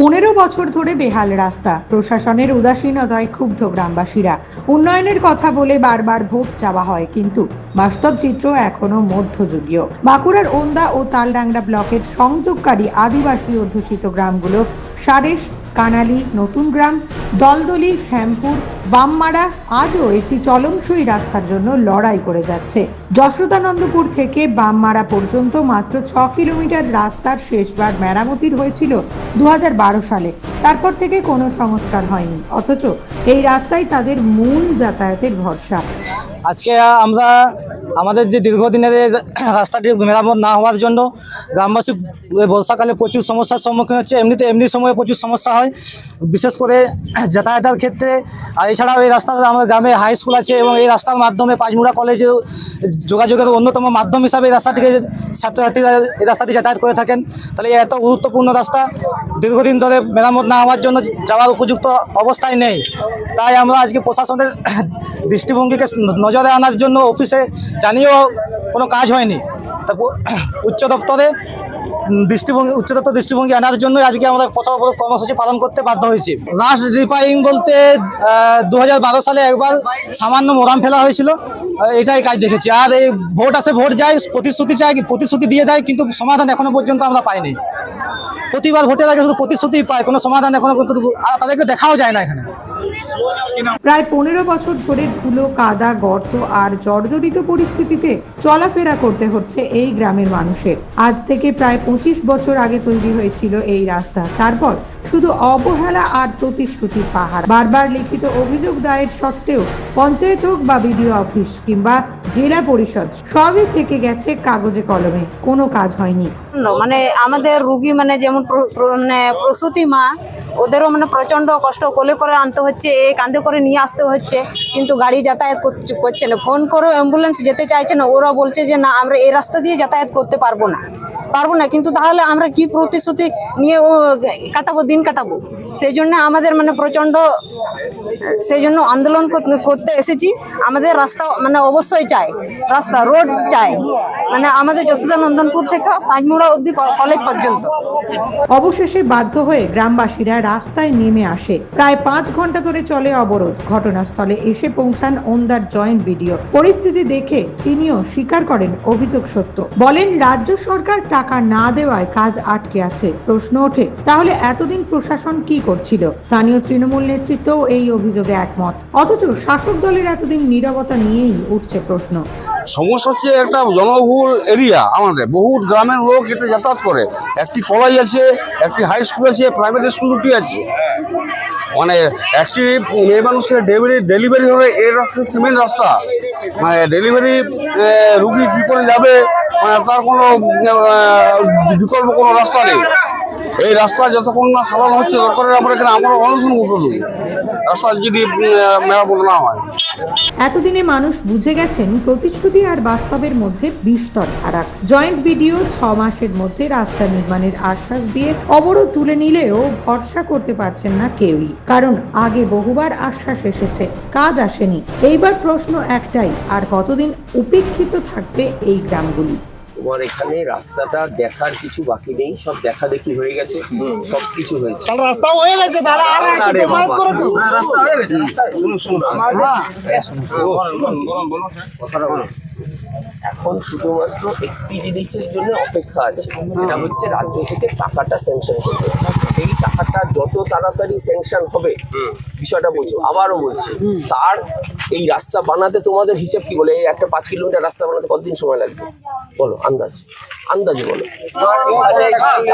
পনেরো বছর ধরে বেহাল রাস্তা। প্রশাসনের উদাসীনতায় ক্ষুব্ধ গ্রামবাসীরা। উন্নয়নের কথা বলে বারবার ভোট চাওয়া হয়, কিন্তু বাস্তব চিত্র এখনও মধ্যযুগীয়। বাঁকুড়ার ওন্দা ও তালডাংরা ব্লকের সংযোগকারী আদিবাসী অধ্যুষিত গ্রামগুলো সারেশ কানালি, নতুন গ্রাম, দলদলি, শ্যামপুর, বামমারা আজও একটি চলনসই রাস্তার জন্য লড়াই করে যাচ্ছে। যশোদানন্দপুর থেকে বামমারা পর্যন্ত মাত্র ছ কিলোমিটার রাস্তার শেষবার মেরামতির হয়েছিল দু হাজার বারো সালে। তারপর থেকে কোনো সংস্কার হয়নি, অথচ এই রাস্তাই তাদের মূল যাতায়াতের ভরসা। আজকে আমরা আমাদের যে দীর্ঘদিনের রাস্তাটি মেরামত না হওয়ার জন্য গ্রামবাসী বর্ষাকালে প্রচুর সমস্যার সম্মুখীন হচ্ছে। এমনিতে এমনি সময়ে প্রচুর সমস্যা হয়। বিশেষ করে যাতায়াতের ক্ষেত্রে, আর এছাড়াও এই রাস্তাটা আমাদের গ্রামে হাই স্কুল আছে এবং এই রাস্তার মাধ্যমে পাঁচমুড়া কলেজে যোগাযোগের অন্যতম মাধ্যম হিসাবে এই রাস্তাটিকে ছাত্রছাত্রীরা এই রাস্তাটি যাতায়াত করে থাকেন। তাহলে এত গুরুত্বপূর্ণ রাস্তা দীর্ঘদিন ধরে মেরামত না হওয়ার জন্য যাওয়ার উপযুক্ত অবস্থায় নেই। তাই আমরা আজকে প্রশাসনের দৃষ্টিভঙ্গিকে নজরে আনার জন্য অফিসে জানিয়েও কোনো কাজ হয়নি। তারপর উচ্চ দপ্তরে দৃষ্টিভঙ্গি উচ্চতর দৃষ্টিভঙ্গি আনার জন্য আজকে আমরা প্রথম কর্মসূচি পালন করতে বাধ্য হয়েছি। লাস্ট রিপেয়ারিং বলতে দু হাজার বারো সালে একবার সামান্য মোরাম ফেলা হয়েছিল। এটাই কাজ দেখেছি। আর এই ভোট আসে, ভোট যায়, প্রতিশ্রুতি চায়, প্রতিশ্রুতি দিয়ে দেয়, কিন্তু সমাধান এখনও পর্যন্ত আমরা পাইনি। প্রতিবার ভোটের আগে শুধু প্রতিশ্রুতি পায়, কোনো সমাধান এখনও আর তাদেরকে দেখাও যায় না এখানে। প্রায় পনেরো বছর ধরে ধুলো, কাদা, গর্ত আর জর্জরিত পরিস্থিতিতে চলাফেরা করতে হচ্ছে এই গ্রামের মানুষের। আজ থেকে প্রায় পঁচিশ বছর আগে তৈরি হয়েছিল এই রাস্তা। তারপর শুধু অবহেলা আর প্রতিশ্রুতির পাহাড়। বারবার লিখিত অভিযোগ দায়ের সত্ত্বেও পঞ্চায়েত হোক বা বিডিও অফিস কিংবা জেলা পরিষদ, সবই থেকে গেছে কাগজে কলমে। কোনো কাজ হয়নি। মানে আমাদের রুগী মানে যেমন মানে প্রসূতি মা, ওদেরও মানে প্রচণ্ড কষ্ট, কোলে করে আনতে হচ্ছে, এ কাঁধে করে নিয়ে আসতে হচ্ছে, কিন্তু গাড়ি যাতায়াত করছে- না। ফোন করে অ্যাম্বুলেন্স যেতে চাইছে না, ওরা বলছে যে না, আমরা এই রাস্তা দিয়ে যাতায়াত করতে পারব না। পারব না, কিন্তু তাহলে আমরা কি প্রতিশ্রুতি নিয়ে ও, কাটাবো দিন কাটাবো। সেই জন্য আমাদের মানে প্রচণ্ড সেই জন্য আন্দোলন করতে এসেছি। আমাদের রাস্তা মানে অবশ্যই চাই। রাস্তা, রোড চাই। মানে আমাদের যশোদানন্দনপুর থেকে পাঁচমুড়া অবধি কলেজ পর্যন্ত। অবশেষে বাধ্য হয়ে গ্রামবাসীরা রাস্তায় নেমে আসে। প্রায় পাঁচ ঘণ্টা ধরে চলে অবরোধ। ঘটনাস্থলে এসে পৌঁছান ওন্দার জয়েন্ট ভিডিও পরিস্থিতি দেখে তিনিও স্বীকার করেন অভিযোগ সত্য। বলেন, রাজ্য সরকার টাকা না দেওয়ায় কাজ আটকে আছে। প্রশ্ন ওঠে, তাহলে এতদিন প্রশাসন কি করছিল? স্থানীয় তৃণমূল নেতৃত্বও এই অভিযোগে একমত। অথচ শাসক দলের এতদিন নীরবতা নিয়েই উঠছে প্রশ্ন। সমস্যা হচ্ছে একটা জনবহুল এরিয়া আমাদের। বহুত গ্রামের লোক এটা যাতায়াত করে। একটি কলেজ আছে, একটি হাই স্কুল আছে প্রাইভেট স্কুল দুটি আছে। মানে একটি মেয়ে মানুষের ডেলিভারি ডেলিভারি হবে এই রাস্তা হচ্ছে মেন রাস্তা। মানে ডেলিভারি রুগী কী করে যাবে? মানে তার কোনো বিকল্প কোনো রাস্তা নেই। এই রাস্তা যতক্ষণ না সারানো হচ্ছে, ততক্ষণ আমরা এখানে আমরা অনশন বসে দিই রাস্তা যদি মেরামত না হয়। এতদিনে মানুষ বুঝে গেছেন প্রতিশ্রুতি আর বাস্তবের মধ্যে বিস্তর ফারাক। জয়েন্ট ভিডিও ছ মাসের মধ্যে রাস্তা নির্মাণের আশ্বাস দিয়ে অবরোধ তুলে নিলেও ভরসা করতে পারছেন না কেউই। কারণ আগে বহুবার আশ্বাস এসেছে, কাজ আসেনি। এইবার প্রশ্ন একটাই, আর কতদিন উপেক্ষিত থাকবে এই গ্রামগুলি? তোমার এখানে রাস্তাটা দেখার কিছু বাকি নেই সব দেখা দেখি হয়ে গেছে সব কিছু হয়েছে। রাস্তা হয়ে গেছে তারা আর। হ্যাঁ, রাস্তা হয়ে গেছে, হয়ে। গেছে। কথাটা বলুন। এখন শুধুমাত্র একটি জিনিসের জন্য অপেক্ষা আছে সেটা হচ্ছে রাজ্য থেকে টাকাটা স্যাংশন করতে সেই টাকাটা যত তাড়াতাড়ি স্যাংশন হবে বিষয়টা বলছো আবারও বলছি তার এই রাস্তা বানাতে তোমাদের হিসেব কি বলে? এই একটা পাঁচ কিলোমিটার রাস্তা বানাতে কতদিন সময় লাগবে? বলো আন্দাজ আন্দাজে বলো। এখানে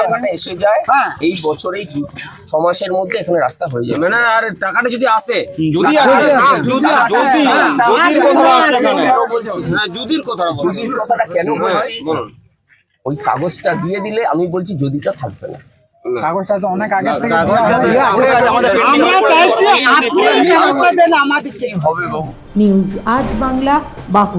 টাকাটা এসে যায় এই বছরেই ছ মাসের মধ্যে এখানে রাস্তা হয়ে যাবে। মানে আর টাকাটা যদি আসে যদি হ্যাঁ, যদি যদি হ্যাঁ, যদির কথা না। হ্যাঁ যদির যদির কথাটা কেন বলছি? ওই কাগজটা দিয়ে দিলে আমি বলছি যদিটা থাকবে না। কাগজটা তো অনেক আগে থেকে আমরা চাইছি আপনি কি হবে নিউজ আজ বাংলা বাহু